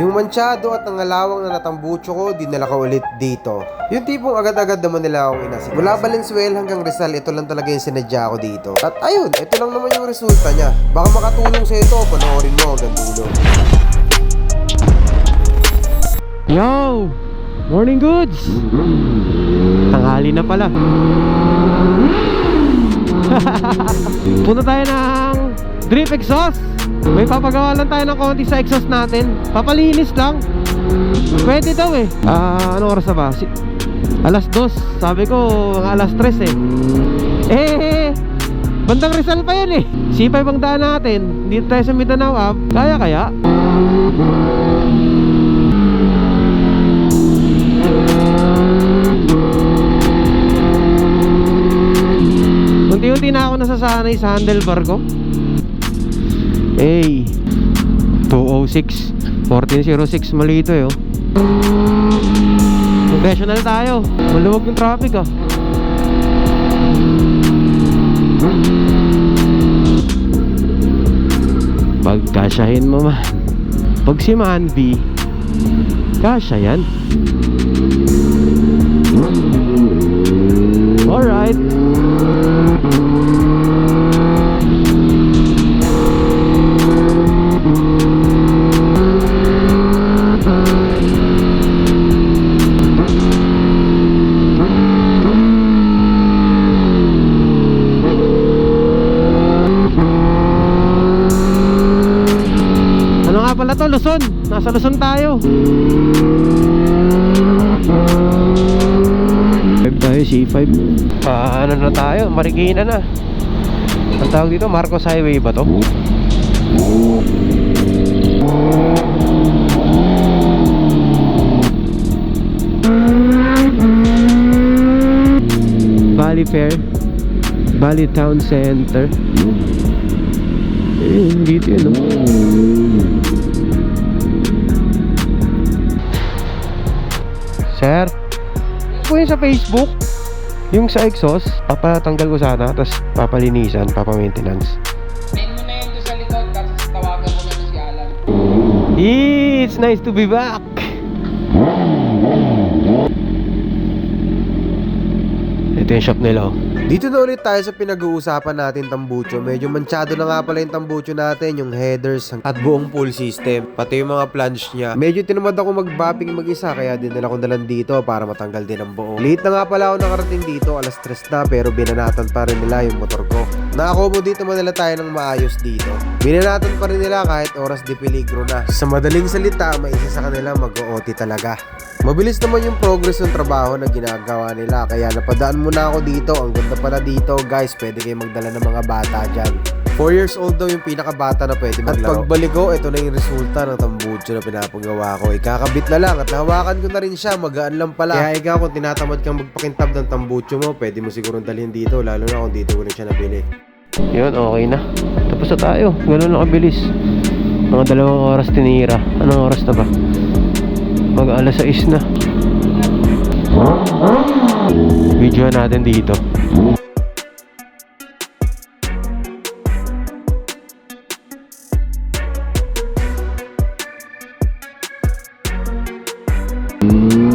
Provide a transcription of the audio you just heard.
Yung manchado at nangalawang na natambucho ko, dinala ko ulit dito. Yung tipong agad-agad naman nila akong inasik. Mula Valenzuela hanggang Rizal, ito lang talaga yung sinadya ko dito. At ayun, ito lang naman yung resulta niya. Baka makatulong sa ito, panoorin mo hanggang dulo. Yo! Morning goods! Tanghali na pala. Punta tayo ng drip exhaust. May papagawa lang tayo ng konti sa exhaust natin. Papalinis lang. Pwede daw eh. Ah, ano oras na ba? Si alas 2. Sabi ko, mga alas 3 eh. Eh, bandang Rizal pa yan eh. C5 ang daan natin. Dito tayo sa Mindanao up. Kaya kaya? Unti-unti na ako nasasanay sa handlebar ko. Hey, 206 1406 mali ito eh oh. Professional tayo. Maluwag yung traffic ah. Pagkasyahin mo man Pag si Manvi Kasya yan pala to? Luzon. Nasa Luzon tayo. Five tayo, C5. Ah, ano na tayo? Marikina na. Ang tawag dito, Marcos Highway ba to? Valley Fair. Valley Town Center. Eh, dito yun, no? Po yun sa Facebook. Yung sa exhaust, papatanggal ko sana, tapos papalinisan, papamaintenance. Main mo na yun sa likod, tapos tawagan mo na si Alan. It's nice to be back. Ito yung shop nila oh. Dito na ulit tayo sa pinag-uusapan natin tambucho. Medyo manchado na nga pala yung tambucho natin, yung headers at buong pull system, pati yung mga plunge niya. Medyo tinamad ako mag-bapping mag-isa kaya dinala ko na lang dito para matanggal din ang buo. Late na nga pala ako nakarating dito, alas 3 na pero binanatan pa rin nila yung motor ko. Nakakomodate naman nila tayo ng maayos dito. Binanatan pa rin nila kahit oras di peligro na. Sa madaling salita, may isa sa kanila mag-OT talaga. Mabilis naman yung progress ng trabaho na ginagawa nila kaya napadaan muna ako dito. Ang ganda pala dito guys, pwede kayo magdala ng mga bata dyan. 4 years old daw yung pinakabata na pwede maglaro. At pagbalik ko, ito na yung resulta ng tambucho na pinapagawa ko. Ikakabit na lang at nahawakan ko na rin siya, magaan lang pala. Kaya ikaw kung tinatamad kang magpakintab ng tambucho mo, pwede mo sigurong dalhin dito, lalo na kung dito ko rin siya nabili. Yun, okay na. Tapos na tayo. Ganun lang kabilis. Mga dalawang oras tinira. Anong oras na ba? Mag alas 6 na video natin dito Mm.